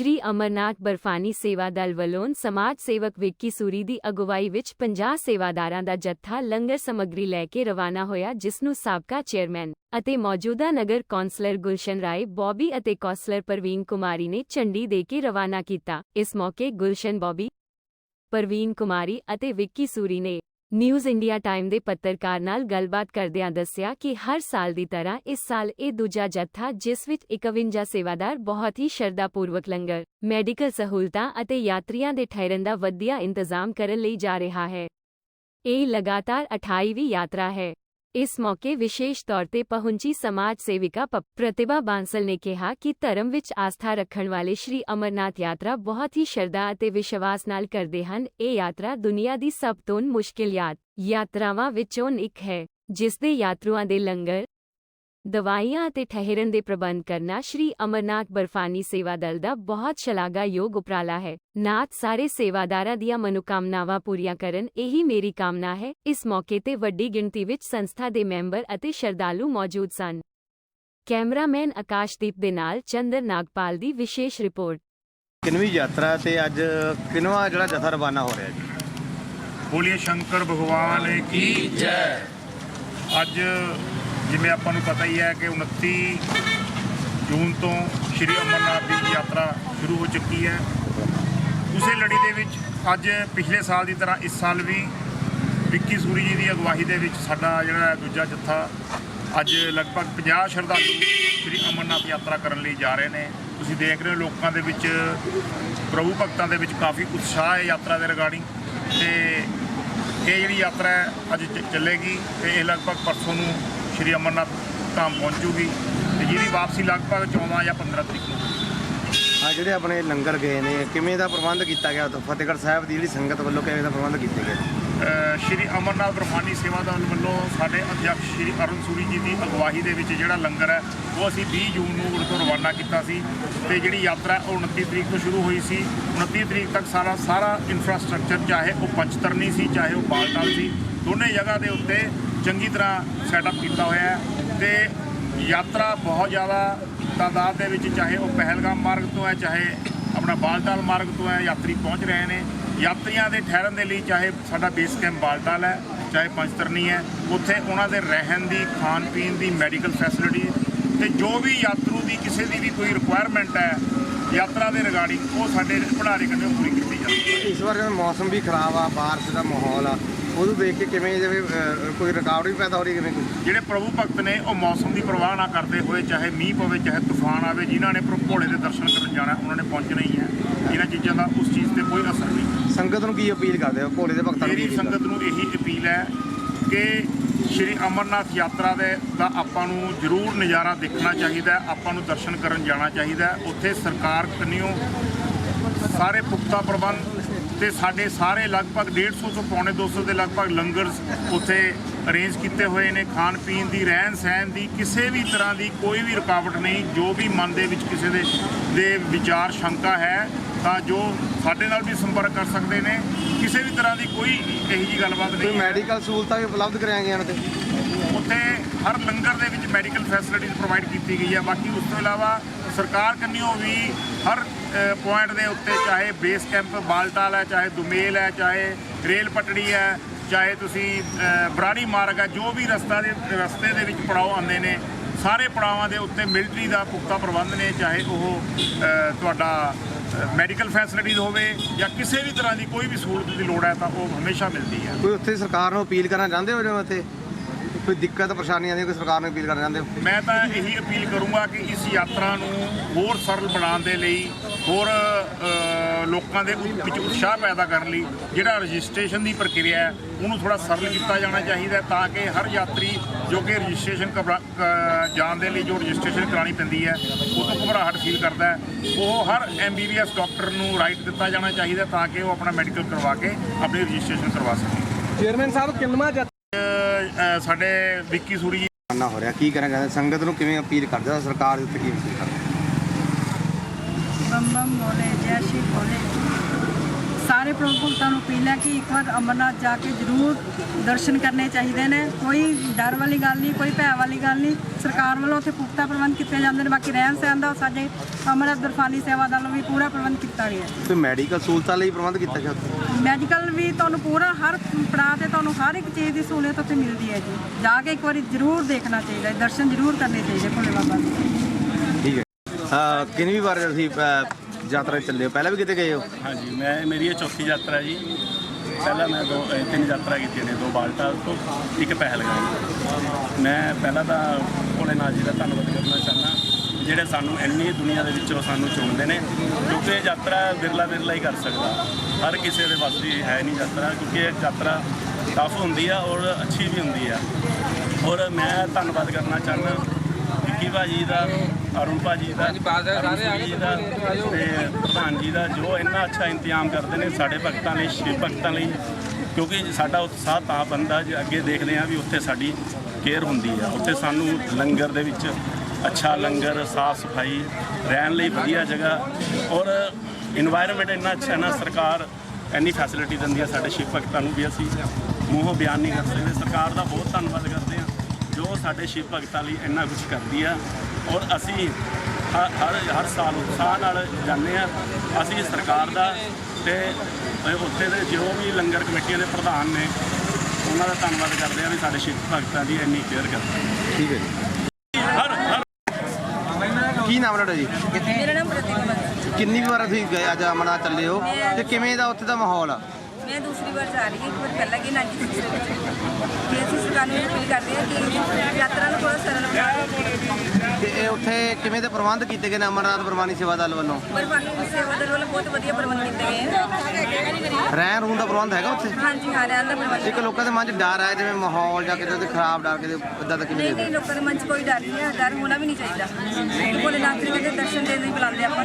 ਸ਼੍ਰੀ ਅਮਰਨਾਥ ਬਰਫਾਨੀ ਸੇਵਾ ਦਲ ਵੱਲੋਂ ਸਮਾਜ ਸੇਵਕ ਵਿੱਕੀ ਸੂਰੀ ਦੀ ਅਗਵਾਈ ਵਿੱਚ 50 ਸੇਵਾਦਾਰਾਂ ਦਾ ਜੱਥਾ ਲੰਗਰ ਸਮੱਗਰੀ ਲੈ ਕੇ ਰਵਾਨਾ ਹੋਇਆ, ਜਿਸ ਨੂੰ ਸਾਬਕਾ ਚੇਅਰਮੈਨ ਅਤੇ ਮੌਜੂਦਾ ਨਗਰ ਕੌਂਸਲਰ ਗੁਲਸ਼ਨ ਰਾਏ, ਬੌਬੀ ਅਤੇ ਕੌਂਸਲਰ ਪ੍ਰਵੀਨ ਕੁਮਾਰੀ ਨੇ ਝੰਡੀ ਦੇ ਕੇ ਰਵਾਨਾ ਕੀਤਾ। ਇਸ ਮੌਕੇ ਗੁਲਸ਼ਨ, ਬੌਬੀ ਪ੍ਰਵੀਨ ਕੁਮਾਰੀ ਅਤੇ ਵਿੱਕੀ ਸੂਰੀ ਨੇ ਨਿਊਜ਼ ਇੰਡੀਆ ਟਾਈਮ ਦੇ ਪੱਤਰਕਾਰ ਨਾਲ ਗੱਲਬਾਤ ਕਰਦਿਆਂ ਦੱਸਿਆ ਕਿ ਹਰ ਸਾਲ ਦੀ ਤਰ੍ਹਾਂ ਇਸ ਸਾਲ ਇਹ ਦੂਜਾ ਜੱਥਾ, ਜਿਸ ਵਿੱਚ 51 ਸੇਵਾਦਾਰ ਬਹੁਤ ਹੀ ਸ਼ਰਧਾਪੂਰਵਕ ਲੰਗਰ, ਮੈਡੀਕਲ ਸਹੂਲਤਾਂ ਅਤੇ ਯਾਤਰੀਆਂ ਦੇ ਠਹਿਰਨ ਦਾ ਵਧੀਆ ਇੰਤਜ਼ਾਮ ਕਰਨ ਲਈ ਜਾ ਰਿਹਾ ਹੈ। ਇਹ ਲਗਾਤਾਰ 28ਵੀਂ ਯਾਤਰਾ ਹੈ। ਇਸ ਮੌਕੇ ਵਿਸ਼ੇਸ਼ ਤੌਰ ਤੇ ਪਹੁੰਚੀ ਸਮਾਜ ਸੇਵਿਕਾ ਪ੍ਰਤਿਭਾ ਬਾਂਸਲ ਨੇ ਕਿਹਾ ਕਿ ਧਰਮ ਵਿੱਚ ਆਸਥਾ ਰੱਖਣ ਵਾਲੇ ਸ਼੍ਰੀ ਅਮਰਨਾਥ ਯਾਤਰਾ ਬਹੁਤ ਹੀ ਸ਼ਰਧਾ ਅਤੇ ਵਿਸ਼ਵਾਸ ਨਾਲ ਕਰਦੇ ਹਨ। ਇਹ ਯਾਤਰਾ ਦੁਨੀਆ ਦੀ ਸਭ ਤੋਂ ਮੁਸ਼ਕਿਲ ਯਾਤ, ਯਾਤਰਾਵਾਂ ਵਿੱਚੋਂ ਇੱਕ ਹੈ, ਜਿਸ ਦੇ ਯਾਤਰੂਆਂ ਦੇ ਲੰਗਰ ਦਵਾਈਆਂ ਅਤੇ ਠਹਿਰਨ ਦੇ ਪ੍ਰਬੰਧ ਕਰਨਾ ਸ਼੍ਰੀ ਅਮਰਨਾਥ ਬਰਫਾਨੀ ਸੇਵਾ ਦਲ ਦਾ ਬਹੁਤ ਸ਼ਲਾਘਾਯੋਗ ਉਪਰਾਲਾ ਹੈ। ਨਾਥ ਸਾਰੇ ਸੇਵਾਦਾਰਾਂ ਦੀਆਂ ਮਨੋਕਾਮਨਾਵਾਂ ਪੂਰੀਆਂ ਕਰਨ ਇਹੀ ਮੇਰੀ ਕਾਮਨਾ ਹੈ। ਇਸ ਮੌਕੇ ਤੇ ਵੱਡੀ ਗਿਣਤੀ ਵਿੱਚ ਸੰਸਥਾ ਦੇ ਮੈਂਬਰ ਅਤੇ ਸ਼ਰਧਾਲੂ ਮੌਜੂਦ ਸਨ। ਕੈਮਰਾਮੈਨ ਆਕਾਸ਼ਦੀਪ ਦੇ ਨਾਲ ਚੰਦਰ ਨਾਗਪਾਲ ਦੀ ਵਿਸ਼ੇਸ਼ ਰਿਪੋਰਟ। ਕਿੰਨਵੀਂ ਯਾਤਰਾ ਤੇ ਅੱਜ ਕਿੰਨਵਾਂ ਜਿਹੜਾ ਜਥਾ ਰਵਾਨਾ ਹੋ ਰਿਹਾ ਜੀ? ਬੋਲੀਏ ਸ਼ੰਕਰ ਭਗਵਾਨ ਕੀ ਜੈ? ਅੱਜ ਜਿਵੇਂ ਆਪਾਂ ਨੂੰ ਪਤਾ ਹੀ ਹੈ ਕਿ 29 ਜੂਨ ਤੋਂ ਸ਼੍ਰੀ ਅਮਰਨਾਥ ਦੀ ਯਾਤਰਾ ਸ਼ੁਰੂ ਹੋ ਚੁੱਕੀ ਹੈ। ਉਸੇ ਲੜੀ ਦੇ ਵਿੱਚ ਅੱਜ ਪਿਛਲੇ ਸਾਲ ਦੀ ਤਰ੍ਹਾਂ ਇਸ ਸਾਲ ਵੀ ਵਿੱਕੀ ਸੂਰੀ ਜੀ ਦੀ ਅਗਵਾਈ ਦੇ ਵਿੱਚ ਸਾਡਾ ਜਿਹੜਾ ਦੂਜਾ ਜੱਥਾ ਅੱਜ ਲਗਭਗ 50 ਸ਼ਰਧਾਲੂ ਸ਼੍ਰੀ ਅਮਰਨਾਥ ਯਾਤਰਾ ਕਰਨ ਲਈ ਜਾ ਰਹੇ ਨੇ। ਤੁਸੀਂ ਦੇਖ ਰਹੇ ਹੋ ਲੋਕਾਂ ਦੇ ਵਿੱਚ, ਪ੍ਰਭੂ ਭਗਤਾਂ ਦੇ ਵਿੱਚ ਕਾਫੀ ਉਤਸ਼ਾਹ ਹੈ ਯਾਤਰਾ ਦੇ ਰਿਗਾਰਡਿੰਗ ਤੇ ਇਹ ਜਿਹੜੀ ਯਾਤਰਾ ਹੈ ਅੱਜ ਚ- ਚੱਲੇਗੀ ਤੇ ਇਹ ਲਗਭਗ ਪਰਸੋਂ ਨੂੰ ਸ਼੍ਰੀ ਅਮਰਨਾਥ ਧਾਮ ਪਹੁੰਚੂਗੀ ਤੇ ਜਿਹਦੀ ਵਾਪਸੀ ਲਗਭਗ 14 ਜਾਂ 15 ਤਰੀਕ ਨੂੰ। ਆ ਜਿਹੜੇ ਆਪਣੇ ਲੰਗਰ ਗਏ ਨੇ ਕਿਵੇਂ ਦਾ ਪ੍ਰਬੰਧ ਕੀਤਾ ਗਿਆ ਉੱਥੇ? ਫਤਿਹਗੜ੍ਹ ਸਾਹਿਬ ਦੀ ਜਿਹੜੀ ਸੰਗਤ ਵੱਲੋਂ ਕਿਵੇਂ ਦਾ ਪ੍ਰਬੰਧ ਕੀਤੇ ਗਏ? ਅ, ਸ਼੍ਰੀ ਅਮਰਨਾਥ ਬ੍ਰਹਮਾਨੀ ਸੇਵਾ ਦਲ ਵੱਲੋਂ ਸਾਡੇ ਅਧਿਆਪਕ ਸ਼੍ਰੀ ਅਰੁਣ ਸੂਰੀ ਜੀ ਦੀ ਅਗਵਾਈ ਦੇ ਵਿੱਚ ਜਿਹੜਾ ਲੰਗਰ ਹੈ ਉਹ ਅਸੀਂ 20 ਜੂਨ ਨੂੰ ਉਰੇ ਤੋਂ ਰਵਾਨਾ ਕੀਤਾ ਸੀ ਤੇ ਜਿਹੜੀ ਯਾਤਰਾ ਉਹ 29 ਤਰੀਕ ਤੋਂ ਸ਼ੁਰੂ ਹੋਈ ਸੀ। 29 ਤਰੀਕ ਤੱਕ ਸਾਰਾ ਸਾਰਾ ਇਨਫਰਾਸਟ੍ਰਕਚਰ ਚਾਹੇ ਉਹ ਪੰਚਤਰਨੀ ਸੀ ਚਾਹੇ ਉਹ ਬਾਲਟਾਲ ਸੀ ਦੋਨੇ ਜਗ੍ਹਾ ਦੇ ਉੱਤੇ ਚੰਗੀ ਤਰ੍ਹਾਂ ਸੈਟਅਪ ਕੀਤਾ ਹੋਇਆ ਹੈ ਤੇ ਯਾਤਰਾ ਬਹੁਤ ਜ਼ਿਆਦਾ ਤਾਦਾਦ ਦੇ ਵਿੱਚ ਚਾਹੇ ਉਹ ਪਹਿਲਗਾਮ ਮਾਰਗ ਤੋਂ ਹੈ, ਚਾਹੇ ਆਪਣਾ ਬਾਲਟਾਲ ਮਾਰਗ ਤੋਂ ਹੈ, ਯਾਤਰੀ ਪਹੁੰਚ ਰਹੇ ਨੇ। ਯਾਤਰੀਆਂ ਦੇ ਠਹਿਰਨ ਦੇ ਲਈ ਚਾਹੇ ਸਾਡਾ ਬੇਸ ਕੈਂਪ ਬਾਲਟਾਲ ਹੈ, ਚਾਹੇ ਪੰਚਤਰਨੀ ਹੈ, ਉੱਥੇ ਉਹਨਾਂ ਦੇ ਰਹਿਣ ਦੀ, ਖਾਣ ਪੀਣ ਦੀ ਮੈਡੀਕਲ ਫੈਸਿਲਿਟੀ ਤੇ ਜੋ ਵੀ ਯਾਤਰੂ ਦੀ, ਕਿਸੇ ਦੀ ਵੀ ਕੋਈ ਰਿਕੁਆਇਰਮੈਂਟ ਹੈ, ਯਾਤਰਾ ਦੇ ਰਿਗਾਰਡਿੰਗ ਉਹ ਸਾਡੇ ਭੰਡਾਰੇ ਕੰਨੇ ਪੂਰੀ ਕੀਤੀ ਜਾਂਦੀ ਹੈ। ਇਸ ਵਾਰ ਜਿਵੇਂ ਮੌਸਮ ਵੀ ਖਰਾਬ ਆ, ਬਾਰਿਸ਼ ਦਾ ਮਾਹੌਲ ਆ। ਉਹਨੂੰ ਦੇਖ ਕੇ ਕਿਵੇਂ ਜਿਵੇਂ ਅਹ, ਕੋਈ ਰੁਕਾਵਟ ਵੀ ਪੈਦਾ ਹੋ ਰਹੀ ਕਿਵੇਂ ਕੋਈ? ਜਿਹੜੇ ਪ੍ਰਭੂ ਭਗਤ ਨੇ ਉਹ ਮੌਸਮ ਦੀ ਪਰਵਾਹ ਨਾ ਕਰਦੇ ਹੋਏ ਚਾਹੇ ਮੀਂਹ ਪਵੇ ਚਾਹੇ ਤੂਫਾਨ ਆਵੇ ਜਿਨ੍ਹਾਂ ਨੇ ਪ੍ਰਭੂ ਭੋਲੇ ਦੇ ਦਰਸ਼ਨ ਕਰਨ ਜਾਣਾ ਉਹਨਾਂ ਨੇ ਪਹੁੰਚਣਾ ਹੀ ਹੈ। ਇਹਨਾਂ ਚੀਜ਼ਾਂ ਦਾ ਉਸ ਚੀਜ਼ ਤੇ ਕੋਈ ਅਸਰ ਨਹੀਂ। ਸੰਗਤ ਨੂੰ ਕੀ ਅਪੀਲ ਕਰਦੇ ਹੋ? ਭੋਲੇ ਦੇ ਭਗਤਾਂ ਨੂੰ ਕੀ ਮੇਰੀ ਅਪੀਲ ਸੰਗਤ ਨੂੰ ਇਹੀ ਅਪੀਲ ਹੈ ਕਿ ਸ਼੍ਰੀ ਅਮਰਨਾਥ ਯਾਤਰਾ ਦੇ ਦਾ ਆਪਾਂ ਨੂੰ ਜ਼ਰੂਰ ਨਜ਼ਾਰਾ ਦੇਖਣਾ ਚਾਹੀਦਾ ਹੈ ਆਪਾਂ ਨੂੰ ਦਰਸ਼ਨ ਕਰਨ ਜਾਣਾ ਚਾਹੀਦਾ ਹੈ। ਉੱਥੇ ਸਰਕਾਰ ਕੰਨਿਓ ਸਾਰੇ ਪੁਖਤਾ ਪ੍ਰਬੰਧ ਤੇ ਸਾਡੇ ਸਾਰੇ ਲਗਭਗ 150 ਤੋਂ ਪੌਣੇ 200 ਦੇ ਲਗਭਗ ਲੰਗਰ ਉੱਥੇ ਅਰੇਂਜ ਕੀਤੇ ਹੋਏ ਨੇ ਖਾਣ ਪੀਣ ਦੀ ਰਹਿਣ ਸਹਿਣ ਦੀ ਕਿਸੇ ਵੀ ਤਰ੍ਹਾਂ ਦੀ ਕੋਈ ਵੀ ਰੁਕਾਵਟ ਨਹੀਂ ਜੋ ਵੀ ਮਨ ਦੇ ਵਿੱਚ ਕਿਸੇ ਦੇ ਦੇ ਵਿਚਾਰ ਸ਼ੰਕਾ ਹੈ ਤਾਂ ਜੋ ਸਾਡੇ ਨਾਲ ਵੀ ਸੰਪਰਕ ਕਰ ਸਕਦੇ ਨੇ। ਕਿਸੇ ਵੀ ਤਰ੍ਹਾਂ ਦੀ ਕੋਈ ਇਹੋ ਜੀ ਗੱਲਬਾਤ ਨਹੀਂ ਮੈਡੀਕਲ ਸਹੂਲਤਾਂ ਵੀ ਉਪਲਬਧ ਕਰਾਈਆਂ ਗਈਆਂ ਨੇ ਤੇ? ਉੱਥੇ ਹਰ ਲੰਗਰ ਦੇ ਵਿੱਚ ਮੈਡੀਕਲ ਫੈਸਿਲਿਟੀਜ਼ ਪ੍ਰੋਵਾਈਡ ਕੀਤੀ ਗਈ ਹੈ ਬਾਕੀ ਉਸ ਤੋਂ ਇਲਾਵਾ ਸਰਕਾਰ ਕੰਨਿਓ ਵੀ ਹਰ ਪੁਆਇੰਟ ਦੇ ਉੱਤੇ ਚਾਹੇ ਬੇਸ ਕੈਂਪ ਬਾਲਟਾਲ ਹੈ, ਚਾਹੇ ਦੁਮੇਲ ਹੈ, ਚਾਹੇ ਰੇਲ ਪਟੜੀ ਹੈ, ਚਾਹੇ ਤੁਸੀਂ ਬਰਾੜੀ ਮਾਰਗ ਹੈ, ਜੋ ਵੀ ਰਸਤਾ ਦੇ, ਰਸਤੇ ਦੇ ਵਿੱਚ ਪੜਾਓ ਆਉਂਦੇ ਨੇ, ਸਾਰੇ ਪੜਾਵਾਂ ਦੇ ਉੱਤੇ ਮਿਲਟਰੀ ਦਾ ਪੁਖਤਾ ਪ੍ਰਬੰਧ ਨੇ, ਚਾਹੇ ਉਹ ਤੁਹਾਡਾ ਮੈਡੀਕਲ ਫੈਸਿਲਿਟੀਜ਼ ਹੋਵੇ ਜਾਂ ਕਿਸੇ ਵੀ ਤਰ੍ਹਾਂ ਦੀ ਕੋਈ ਵੀ ਸਹੂਲਤ ਦੀ ਲੋੜ ਹੈ ਤਾਂ ਉਹ ਹਮੇਸ਼ਾ ਮਿਲਦੀ ਹੈ। ਕੋਈ ਉੱਥੇ ਸਰਕਾਰ ਨੂੰ ਅਪੀਲ ਕਰਨਾ ਚਾਹੁੰਦੇ ਹੋ ਜਿਵੇਂ ਉੱਥੇ? ਕੋਈ ਦਿੱਕਤ ਪਰੇਸ਼ਾਨੀ ਆਉਂਦੀ ਹੈ, ਕੋਈ ਸਰਕਾਰ ਨੂੰ ਅਪੀਲ ਕਰਨਾ ਚਾਹੁੰਦੇ ਹੋ? ਮੈਂ ਤਾਂ ਇਹੀ ਅਪੀਲ ਕਰੂੰਗਾ ਕਿ ਇਸ ਯਾਤਰਾ ਨੂੰ ਹੋਰ ਸਰਲ ਬਣਾਉਣ ਦੇ ਲਈ ਹੋਰ ਲੋਕਾਂ ਦੇ ਵਿੱਚ ਉਤਸ਼ਾਹ ਪੈਦਾ ਕਰਨ ਲਈ ਜਿਹੜਾ ਰਜਿਸਟ੍ਰੇਸ਼ਨ ਦੀ ਪ੍ਰਕਿਰਿਆ ਹੈ ਉਹਨੂੰ ਥੋੜਾ ਸਰਲ ਕੀਤਾ ਜਾਣਾ ਚਾਹੀਦਾ ਹੈ ਤਾਂ ਕਿ ਹਰ ਯਾਤਰੀ ਜੋ ਕਿ ਰਜਿਸਟ੍ਰੇਸ਼ਨ ਕ- ਜਾਣ ਦੇ ਲਈ ਜੋ ਰਜਿਸਟ੍ਰੇਸ਼ਨ ਕਰਾਉਣੀ ਪੈਂਦੀ ਹੈ ਉਹ ਤੋਂ ਘਬਰਾਹਟ ਫੀਲ ਕਰਦਾ ਹੈ। ਉਹ ਹਰ ਐਮਬੀਬੀਐਸ ਡਾਕਟਰ ਨੂੰ ਰਾਈਟ ਦਿੱਤਾ ਜਾਣਾ ਚਾਹੀਦਾ ਤਾਂ ਕਿ ਉਹ ਆਪਣਾ ਮੈਡੀਕਲ ਕਰਵਾ ਕੇ ਆਪਣੀ ਰਜਿਸਟ੍ਰੇਸ਼ਨ ਕਰਵਾ ਸਕੇ। ਚੇਅਰਮੈਨ ਸਾਹਿਬ ਕਿੰਨਵਾਂ ਅ, ਅ, ਸਾਡੇ ਵਿੱਕੀ ਸੂਰੀ ਜੀ ਨਾ ਹੋ ਰਿਹਾ ਕੀ ਕਰਨਾ ਚਾਹੁੰਦੇ ਸੰਗਤ ਨੂੰ ਕਿਵੇਂ ਅਪੀਲ ਕਰਦੇ ਹੋ ਸਰਕਾਰ ਦੇ ਉੱਤੇ ਕੀ ਅਪੀਲ ਕਰਦੇ ਹੋ? बम बम बोले जय श्री बोले ਸਾਰੇ ਪ੍ਰਭੂਤਾਂ ਨੂੰ ਅਪੀਲ ਹੈ ਕਿ ਇੱਕ ਵਾਰ ਅਮਰਨਾਥ ਜਾ ਕੇ ਜ਼ਰੂਰ ਦਰਸ਼ਨ ਕਰਨੇ ਚਾਹੀਦੇ ਨੇ। ਕੋਈ ਡਰ ਵਾਲੀ ਗੱਲ ਨਹੀਂ ਕੋਈ ਭੈ ਵਾਲੀ ਗੱਲ ਨਹੀਂ। ਸਰਕਾਰ ਵੱਲੋਂ ਉੱਥੇ ਪੁਖਤਾ ਪ੍ਰਬੰਧ ਕੀਤੇ ਜਾਂਦੇ ਨੇ ਬਾਕੀ ਰਹਿਣ ਸਹਿਣ ਦਾ ਸਾਡੇ ਅਮਰਨਾਥ ਬਰਫਾਨੀ ਸੇਵਾ ਵੱਲੋਂ ਵੀ ਪੂਰਾ ਪ੍ਰਬੰਧ ਕੀਤਾ ਗਿਆ ਤੇ ਮੈਡੀਕਲ ਸਹੂਲਤਾਂ ਲਈ ਪ੍ਰਬੰਧ ਕੀਤਾ ਗਿਆ ਮੈਡੀਕਲ ਵੀ ਤੁਹਾਨੂੰ ਪੂਰਾ ਹਰ ਪੜਾਅ ਤੇ ਤੁਹਾਨੂੰ ਹਰ ਇੱਕ ਚੀਜ਼ ਦੀ ਸਹੂਲਤ ਉੱਥੇ ਮਿਲਦੀ ਹੈ ਜੀ। ਜਾ ਕੇ ਇੱਕ ਵਾਰੀ ਜ਼ਰੂਰ ਦੇਖਣਾ ਚਾਹੀਦਾ ਦਰਸ਼ਨ ਜ਼ਰੂਰ ਕਰਨੇ ਚਾਹੀਦੇ ਭੋਲੇ ਬਾਬਾ ਦੇ ਠੀਕ ਹੈ। ਕਿੰਨੀ ਵਾਰ ਅਹ, ਯਾਤਰਾ ਤੇ ਚੱਲੇ ਹੋ? ਪਹਿਲਾਂ ਵੀ ਕਿਤੇ ਗਏ ਹੋ? ਹਾਂਜੀ, ਮੈਂ, ਮੇਰੀ ਇਹ ਚੌਥੀ ਯਾਤਰਾ ਜੀ। ਪਹਿਲਾਂ ਮੈਂ ਦੋ ਅਹ ਤਿੰਨ ਯਾਤਰਾ ਕੀਤੀਆਂ ਨੇ, ਦੋ ਬਾਲਟਾ ਤੋਂ ਇੱਕ ਪਹਿਲਗਾਮ। ਮੈਂ ਪਹਿਲਾਂ ਤਾਂ ਭੋਲੇਨਾਥ ਜੀ ਦਾ ਧੰਨਵਾਦ ਕਰਨਾ ਚਾਹੁੰਦਾ। ਜਿਹੜੇ ਸਾਨੂੰ ਇੰਨੀ ਦੁਨੀਆ ਦੇ ਵਿੱਚੋਂ ਸਾਨੂੰ ਚੁਣਦੇ ਨੇ ਕਿਉਂਕਿ ਇਹ ਯਾਤਰਾ ਵਿਰਲਾ ਵਿਰਲਾ ਹੀ ਕਰ ਸਕਦਾ। ਹਰ ਕਿਸੇ ਦੇ ਵੱਸ ਦੀ ਹੈ ਨਹੀਂ ਯਾਤਰਾ, ਕਿਉਂਕਿ ਇਹ ਯਾਤਰਾ ਟਫ ਹੁੰਦੀ ਆ ਔਰ ਅੱਛੀ ਵੀ ਹੁੰਦੀ ਆ। ਔਰ ਮੈਂ ਧੰਨਵਾਦ ਕਰਨਾ ਚਾਹੁੰਦਾ ਵਿੱਕੀ ਭਾਜੀ ਦਾ ਅਰੁਣ ਭਾਜੀ ਦਾ ਅਰੁਣ ਜੀ ਦਾ ਤੇ ਪ੍ਰਧਾਨ ਜੀ ਦਾ ਜੋ ਇੰਨਾ ਅੱਛਾ ਇੰਤਜ਼ਾਮ ਕਰਦੇ ਨੇ ਸਾਡੇ ਭਗਤਾਂ ਲਈ ਸ਼ਿਵ ਭਗਤਾਂ ਲਈ ਕਿਉਂਕਿ ਸਾਡਾ ਉਤਸ਼ਾਹ ਤਾਂ ਬੰਦਾ ਜੇ ਅੱਗੇ ਦੇਖਦੇ ਆ ਵੀ ਉੱਥੇ ਸਾਡੀ ਕੇਅਰ ਹੁੰਦੀ ਆ। ਉੱਥੇ ਸਾਨੂੰ ਲੰਗਰ ਦੇ ਵਿੱਚ ਅੱਛਾ ਲੰਗਰ ਸਾਫ਼ ਸਫ਼ਾਈ ਰਹਿਣ ਲਈ ਵਧੀਆ ਜਗ੍ਹਾ ਔਰ ਇਨਵਾਇਰਨਮੈਂਟ ਇੰਨਾ ਅੱਛਾ ਨਾ ਸਰਕਾਰ ਇੰਨੀ ਫੈਸਿਲਿਟੀ ਦਿੰਦੀ ਆ ਸਾਡੇ ਸ਼ਿਵ ਭਗਤਾਂ ਨੂੰ ਵੀ ਅਸੀਂ ਮੂੰਹੋਂ ਬਿਆਨ ਨਹੀਂ ਕਰ ਸਕਦੇ। ਸਰਕਾਰ ਦਾ ਬਹੁਤ ਧੰਨਵਾਦ ਕਰਦੇ ਆ ਜੋ ਸਾਡੇ ਸ਼ਿਵ ਭਗਤਾਂ ਲਈ ਇੰਨਾ ਕੁਝ ਕਰਦੀ ਆ। ਔਰ ਅਸੀਂ ਹਰ ਹਰ ਸਾਲ ਉਤਸ਼ਾਹ ਨਾਲ ਜਾਂਦੇ ਆ ਅਸੀਂ ਸਰਕਾਰ ਦਾ ਤੇ ਉੱਥੇ ਦੇ ਜੋ ਵੀ ਲੰਗਰ ਕਮੇਟੀਆਂ ਦੇ ਪ੍ਰਧਾਨ ਨੇ ਉਹਨਾਂ ਦਾ ਧੰਨਵਾਦ ਕਰਦੇ ਆ ਵੀ ਸਾਡੇ ਸ਼ਿਵ ਭਗਤਾਂ ਦੀ ਇੰਨੀ ਕੇਅਰ ਕਰਦੇ। ਠੀਕ ਹੈ ਜੀ। ਹਰ ਹਰ। ਕੀ ਨਾਮ ਤੁਹਾਡਾ ਜੀ? ਮੇਰਾ ਨਾਮ ਪ੍ਰਤੀਕ ਹੈ। ਕਿੰਨੀ ਵਾਰ ਤੁਸੀਂ ਗਏ ਅੱਜ ਅਮਰਨਾਥ ਚੱਲੇ ਹੋ? ਤੇ ਕਿਵੇਂ ਦਾ ਉੱਥੇ ਦਾ ਮਾਹੌਲ ਆ? ਮੈਂ ਦੂਸਰੀ ਵਾਰ ਜਾ ਰਹੀ ਹਾਂ ਇੱਕ ਵਾਰ ਪਹਿਲਾਂ ਗਈ 96 ਦੇ ਵਿੱਚ। ਤੇ ਅਸੀਂ ਸਰਕਾਰ ਨੂੰ ਅਪੀਲ ਕਰਦੇ ਹਾਂ ਕਿ ਯਾਤਰਾ ਨੂੰ ਥੋੜਾ ਉੱਥੇ ਕਿਵੇਂ ਦੇ ਪ੍ਰਬੰਧ ਕੀਤੇ ਗਏ ਨੇ ਅਮਰਨਾਥ ਗੁਰਬਾਣੀ ਸੇਵਾ ਦਲ ਵੱਲੋਂ? ਗੁਰਬਾਣੀ ਸੇਵਾ ਦਲ ਵੱਲੋਂ ਬਹੁਤ ਵਧੀਆ ਪ੍ਰਬੰਧ ਕੀਤੇ ਗਏ ਹੈ ਰਹਿਣ ਰੂਣ ਦਾ ਪ੍ਰਬੰਧ ਹੈਗਾ ਉੱਥੇ? ਹਾਂਜੀ ਹਾਂ ਰਹਿਣ ਦਾ ਪ੍ਰਬੰਧ। ਇੱਕ ਲੋਕਾਂ ਦੇ ਮਨ 'ਚ ਡਰ ਹੈ ਜਿਵੇਂ ਮਾਹੌਲ ਜਾਂ ਕਿਤੇ ਤੇ ਖਰਾਬ ਡਰ ਕਿਤੇ ਇਦਾਂ ਦਾ ਕਿਵੇਂ ਨਹੀਂ ਨਹੀਂ ਲੋਕਾਂ ਦੇ ਮਨ 'ਚ ਕੋਈ ਡਰ ਨਹੀਂ ਹੈ ਡਰ ਹੋਣਾ ਵੀ ਨਹੀਂ ਚਾਹੀਦਾ। ਕੋਲੇ ਨਾਥ ਜੀ ਦੇ ਦਰਸ਼ਨ ਦੇਣ ਲਈ ਬੁਲਾਉਂਦੇ ਆਪਾਂ